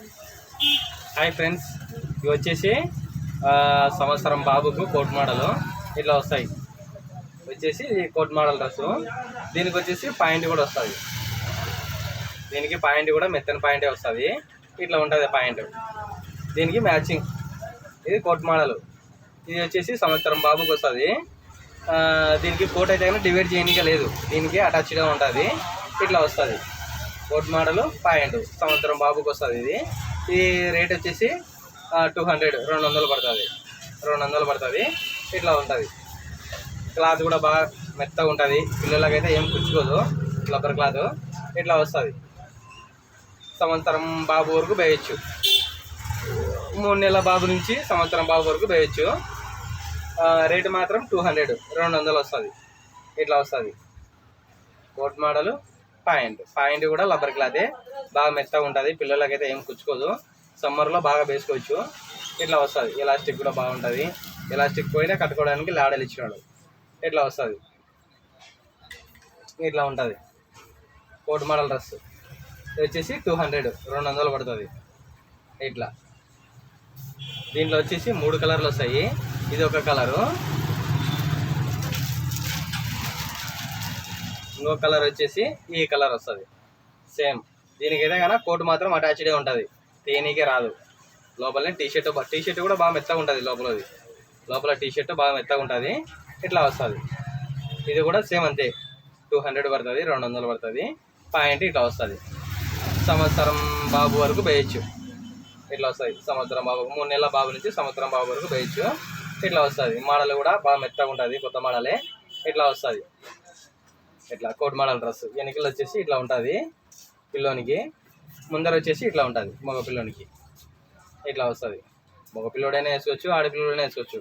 Hi friends ఇవి వచ్చేసి సంవత్సరం బాబుకు కోట్ మోడల్. ఇట్లా వస్తాయి. వచ్చేసి కోట్ మోడల్ డ్రెస్ దీనికి వచ్చేసి పాయింట్ కూడా వస్తుంది. దీనికి పాయింట్ కూడా మెత్తని పాయింటే వస్తుంది. ఇట్లా ఉంటుంది పాయింట్. దీనికి మ్యాచింగ్. ఇది కోట్ మోడల్. ఇది వచ్చేసి సంవత్సరం బాబుకి వస్తుంది. దీనికి కోట్ అయితే కానీ డివైడ్ చేయడానికి లేదు. దీనికి అటాచ్గా ఉంటుంది. ఇట్లా వస్తుంది. కోట్ మోడల్ పాయింట్ సంవత్సరం బాబుకి వస్తుంది ఇది. ఈ రేట్ వచ్చేసి టూ హండ్రెడ్ రెండు వందలు పడుతుంది. రెండు వందలు పడుతుంది. ఇట్లా ఉంటుంది. క్లాత్ కూడా బాగా మెత్తగా ఉంటుంది. పిల్లలకైతే ఏం పుచ్చుకోదు రబ్బర్ క్లాత్. ఇట్లా వస్తుంది. సంవత్సరం బాబు వరకు వేయచ్చు. మూడు నెలల బాబు నుంచి సంవత్సరం బాబు వరకు వేయచ్చు. రేటు మాత్రం టూ హండ్రెడ్ రెండు వందలు వస్తుంది. ఇట్లా వస్తుంది. Coat model point. పాయింట్ కూడా లబ్బర్ క్లాతే బాగా మెత్తగా ఉంటుంది. పిల్లలకైతే ఏం కుచ్చుకోదు. సమ్మర్లో బాగా వేసుకోవచ్చు. ఇట్లా వస్తుంది? ఎలాస్టిక్ కూడా బాగుంటుంది. ఎలాస్టిక్ పోయినా కట్టుకోవడానికి లాడలు ఇచ్చినాడు. ఇట్లా వస్తుంది? ఇట్లా ఉంటుంది. Coat model dress. ఇది వచ్చేసి టూ హండ్రెడ్ రెండు వందలు పడుతుంది. ఇట్లా. దీంట్లో వచ్చేసి మూడు కలర్లు వస్తాయి. ఇది ఒక కలరు. ఇంకో కలర్ వచ్చేసి ఈ కలర్ వస్తుంది. సేమ్ దీనికైతే కానీ కోట్ మాత్రం అటాచ్డే ఉంటుంది. తేనీకే రాదు. లోపలనే టీ షర్ట్ టీ షర్ట్ కూడా బాగా మెత్తగా ఉంటుంది లోపలది. లోపల టీ షర్ట్ బాగా మెత్తగా ఉంటుంది. ఇట్లా వస్తుంది. ఇది కూడా సేమ్ అంతే. టూ హండ్రెడ్ పడుతుంది రెండు వందలు పడుతుంది. పాయింట్ ఇట్లా వస్తుంది. సంవత్సరం బాబు వరకు వేయచ్చు ఇట్లా వస్తుంది. సంవత్సరం బాబు మూడు నెలల బాబు నుంచి సంవత్సరం బాబు వరకు వేయచ్చు ఇట్లా వస్తుంది. మోడల్ కూడా బాగా మెత్తగా ఉంటుంది కొత్త మోడలే. ఇట్లా వస్తుంది. ఇట్లా కోట్ మోడల్ డ్రెస్ వెనకలు వచ్చేసి ఇట్లా ఉంటుంది. పిల్లోనికి. ముందర వచ్చేసి ఇట్లా ఉంటుంది మగ పిల్లోనికి. ఇట్లా వస్తుంది. మగ పిల్లోడైనా వేసుకోవచ్చు ఆడపిల్లోడైనా వేసుకోవచ్చు.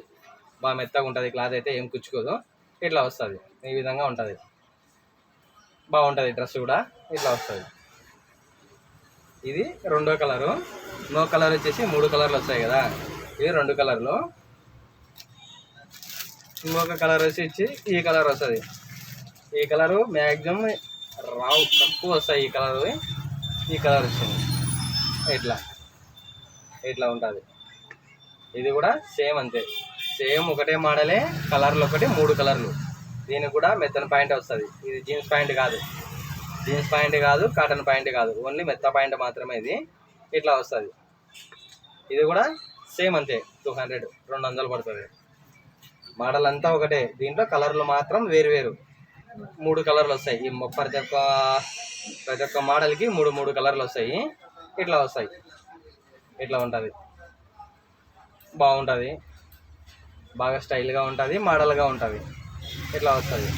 బాగా మెత్తగా ఉంటుంది క్లాత్ అయితే ఏం కుచ్చుకోదు. ఇట్లా వస్తుంది ఈ విధంగా ఉంటుంది. బాగుంటుంది డ్రెస్ కూడా ఇట్లా వస్తుంది. ఇది రెండో కలరు. నో కలర్ వచ్చేసి మూడు కలర్లు వస్తాయి కదా. ఇది రెండు కలర్లు. ఇంకొక కలర్ వచ్చి ఈ కలర్ వస్తుంది. ఈ కలరు మ్యాక్సిమం రావు తక్కువ వస్తాయి ఈ కలర్. ఈ కలర్ వచ్చింది. ఇట్లా. ఇట్లా ఉంటుంది. ఇది కూడా సేమ్ అంతే. సేమ్ ఒకటే మోడలే కలర్లు ఒకటి మూడు కలర్లు. దీనికి కూడా మెత్తన పాయింట్ వస్తుంది. ఇది జీన్స్ ప్యాంట్ కాదు. జీన్స్ పాయింట్ కాదు కాటన్ పాయింట్ కాదు. ఓన్లీ మెత్త పాయింట్ మాత్రమే ఇది. ఇట్లా వస్తుంది. ఇది కూడా సేమ్ అంతే. టూ హండ్రెడ్ రెండు వందలు పడుతుంది. మోడల్ అంతా ఒకటే. దీంట్లో కలర్లు మాత్రం వేరు వేరు. మూడు కలర్లు వస్తాయి. ఈ ప్రతి ఒక్క ప్రతి ఒక్క మోడల్కి మూడు మూడు కలర్లు వస్తాయి. ఇట్లా వస్తాయి. ఇట్లా ఉంటుంది. బాగుంటుంది. బాగా స్టైల్గా ఉంటుంది మోడల్గా ఉంటుంది. ఇట్లా వస్తుంది.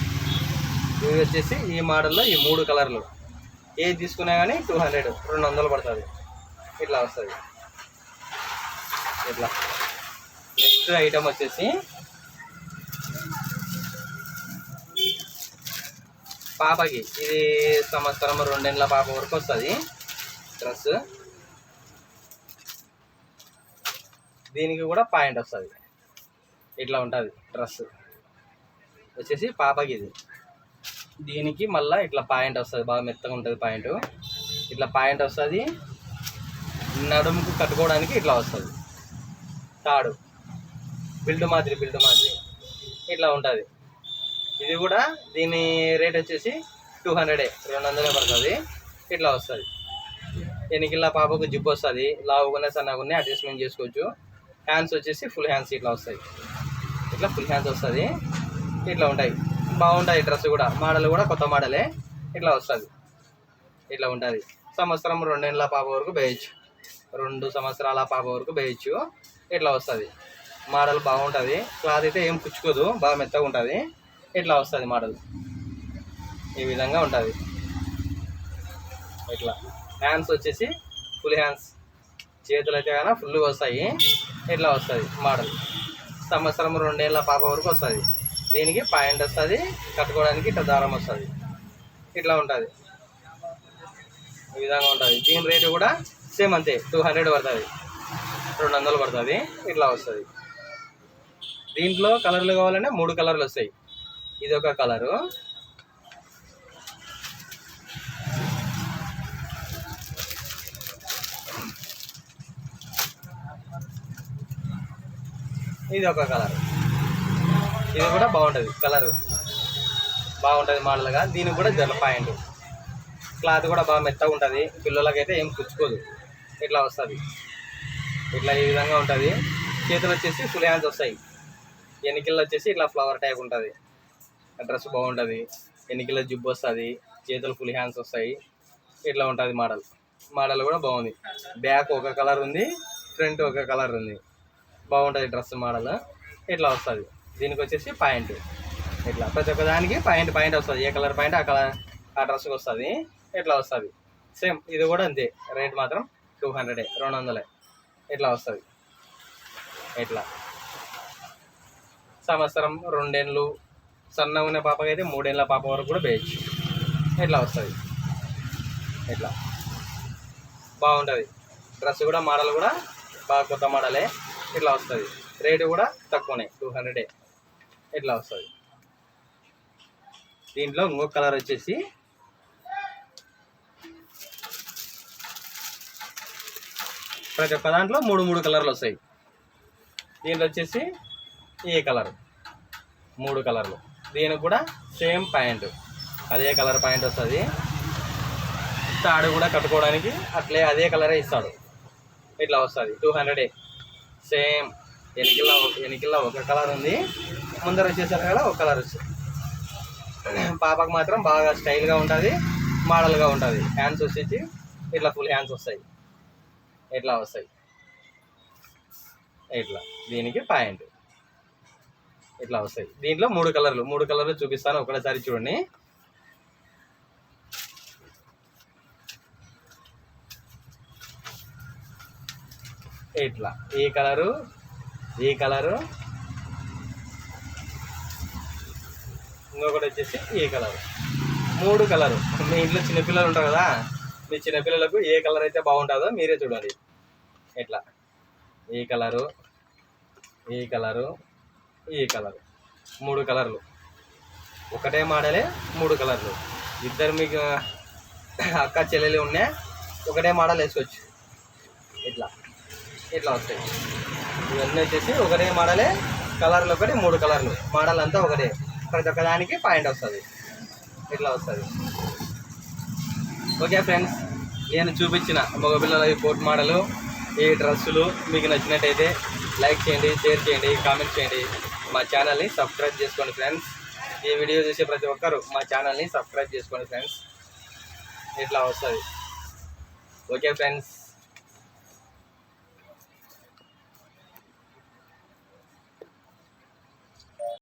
ఇవి వచ్చేసి ఈ మోడల్లో ఈ మూడు కలర్లు. ఏది తీసుకున్నా కానీ టూ హండ్రెడ్ రెండు వందలు పడుతుంది. ఇట్లా వస్తుంది. ఇట్లా. నెక్స్ట్ ఐటమ్ వచ్చేసి పాపకి. ఇది సంవత్సరం రెండేళ్ళ పాప వరకు వస్తుంది. డ్రెస్ దీనికి కూడా పాయింట్ వస్తుంది. ఇట్లా ఉంటుంది డ్రెస్. వచ్చేసి పాపకి ఇది. దీనికి మళ్ళీ ఇట్లా పాయింట్ వస్తుంది. బాగా మెత్తగా ఉంటుంది పాయింట్. ఇట్లా పాయింట్ వస్తుంది. నడుముకు కట్టుకోవడానికి ఇట్లా వస్తుంది. తాడు. బిల్డ్ మాదిరి బిల్డ్ మాదిరి. ఇట్లా ఉంటుంది. ఇది కూడా దీని రేట్ వచ్చేసి టూ హండ్రెడే రెండు వందలే పడుతుంది. ఇట్లా వస్తుంది. ఎనికిల్లా పాపకు జిప్ వస్తుంది. లావుగానే సన్నగానే అడ్జస్ట్మెంట్ చేసుకోవచ్చు. హ్యాండ్స్ వచ్చేసి ఫుల్ హ్యాండ్స్ ఇట్లా వస్తాయి ఇట్లా ఫుల్ హ్యాండ్స్ వస్తుంది. ఇట్లా ఉంటాయి. బాగుంటాయి డ్రెస్ కూడా. మోడల్ కూడా కొత్త మోడలే. ఇట్లా వస్తుంది. ఇట్లా ఉంటుంది. సంవత్సరం రెండేళ్ళ పాప వరకు వేయచ్చు. రెండు సంవత్సరాల పాప వరకు వేయచ్చు. ఇట్లా వస్తుంది. మోడల్ బాగుంటుంది. క్లాత్ అయితే ఏం పుచ్చుకోదు బాగా మెత్తగా ఉంటుంది. ఇట్లా వస్తుంది మోడల్? ఈ విధంగా ఉంటుంది. ఇట్లా. హ్యాండ్స్ వచ్చేసి ఫుల్ హ్యాండ్స్ చేతులు అయితే కానీ ఫుల్గా వస్తాయి. ఇట్లా వస్తుంది మోడల్? సంవత్సరం రెండేళ్ళ పాప వరకు వస్తుంది. దీనికి పాయింట్ వస్తుంది కట్టుకోవడానికి ఇట్లా దారం వస్తుంది. ఇట్లా ఉంటుంది. ఈ విధంగా ఉంటుంది. దీని రేటు కూడా సేమ్ అంతే టూ హండ్రెడ్ పడుతుంది. రెండు వందలు పడుతుంది. ఇట్లా వస్తుంది. దీంట్లో కలర్లు కావాలంటే మూడు కలర్లు వస్తాయి. ఇది ఒక కలరు. ఇది ఒక కలర్. ఇది కూడా బాగుంటుంది కలరు. బాగుంటుంది మోడల్గా. దీనికి కూడా జర్ల పాయింట్. క్లాత్ కూడా బాగా మెత్తగా ఉంటుంది. పిల్లలకైతే ఏం పుచ్చుకోదు ఇట్లా వస్తుంది? ఇట్లా ఈ విధంగా ఉంటుంది. చేతులు వచ్చేసి ఫుల్ హ్యాండ్స్ వస్తాయి. ఎన్నికల్లో వచ్చేసి ఇట్లా ఫ్లవర్ టైప్ ఉంటుంది. డ్రెస్ బాగుంటుంది ఎన్నికల జిబ్బు వస్తుంది చేతులు ఫుల్ హ్యాండ్స్ వస్తాయి ఇట్లా ఉంటుంది మోడల్. మోడల్ కూడా బాగుంది. బ్యాక్ ఒక కలర్ ఉంది ఫ్రంట్ ఒక కలర్ ఉంది. బాగుంటుంది డ్రెస్ మోడల్. ఇట్లా వస్తుంది. దీనికి వచ్చేసి పాయింట్. ఇట్లా ప్రతి ఒక్క దానికి పాయింట్ పాయింట్ వస్తుంది. ఏ కలర్ పాయింట్ ఆ కలర్ ఆ డ్రెస్కి వస్తుంది. ఇట్లా వస్తుంది. సేమ్ ఇది కూడా అంతే. రేట్ మాత్రం టూ హండ్రెడే రెండు వందలే. ఇట్లా వస్తుంది. ఇట్లా. సంవత్సరం రెండేళ్ళు సన్నగా ఉన్న పాపకైతే మూడేళ్ళ పాప వరకు కూడా వేయచ్చు ఇట్లా వస్తుంది? ఇట్లా బాగుంటుంది. డ్రెస్ కూడా మోడల్ కూడా బాగా కొత్త మోడలే. ఇట్లా వస్తుంది? రేటు కూడా తక్కువనే టూ హండ్రెడే. ఇట్లా వస్తుంది? దీంట్లో ఇంకొక కలర్ వచ్చేసి ప్రతి ఒక్క దాంట్లో మూడు మూడు కలర్లు వస్తాయి. దీంట్లో వచ్చేసి ఏ కలర్? మూడు కలర్లు. దీనికి కూడా సేమ్ ప్యాంట్. అదే కలర్ ప్యాంట్ వస్తుంది. తాడు కూడా కట్టుకోవడానికి అట్లే అదే కలరే ఇస్తాడు. ఇట్లా వస్తుంది. టూ హండ్రెడే సేమ్ ఎనికిల్లో ఎనికిల్లో ఒక కలర్ ఉంది. ముందర వచ్చేసరికి కూడా ఒక కలర్ వస్తుంది. పాపకు మాత్రం బాగా స్టైల్గా ఉంటుంది. మోడల్గా ఉంటుంది. హ్యాండ్స్ వచ్చేసి ఇట్లా ఫుల్ హ్యాండ్స్ వస్తాయి. ఇట్లా వస్తాయి. ఇట్లా. దీనికి పాయింట్. ఇట్లా వస్తాయి. దీంట్లో మూడు కలర్లు. మూడు కలర్లు చూపిస్తాను ఒకటేసారి చూడండి. ఇట్లా. ఈ కలరు ఈ కలరు. ఇంకొకటి వచ్చేసి ఈ కలరు. మూడు కలరు. మీ ఇంట్లో చిన్నపిల్లలు ఉంటారు కదా మీ చిన్నపిల్లలకు ఏ కలర్ అయితే బాగుంటుందో మీరే చూడండి ఇట్లా. ఈ కలరు ఈ కలరు. ఈ కలర్. మూడు కలర్లు. ఒకటే మోడలే మూడు కలర్లు. ఇద్దరు మీకు అక్క చెల్లెలు ఉన్నాయి. ఒకటే మోడల్ వేసుకోవచ్చు. ఇట్లా. ఇట్లా వస్తాయి. ఇవన్నీ వచ్చేసి ఒకటే మోడలే కలర్లు ఒకటి మూడు కలర్లు. మోడల్ అంతా ఒకటే. ప్రతి ఒక్కదానికి పాయింట్ వస్తుంది. ఇట్లా వస్తుంది. ఓకే ఫ్రెండ్స్ నేను చూపించిన మగపిల్లల ఈ కోట్ మోడలు ఈ డ్రెస్సులు మీకు నచ్చినట్టయితే లైక్ చేయండి షేర్ చేయండి కామెంట్ చేయండి. మా ఛానల్ని సబ్స్క్రైబ్ చేసుకోండి ఫ్రెండ్స్. ఈ వీడియో చూసే ప్రతి ఒక్కరు మా ఛానల్ని సబ్స్క్రైబ్ చేసుకోండి ఫ్రెండ్స్. ఇట్లా వస్తుంది. Okay friends.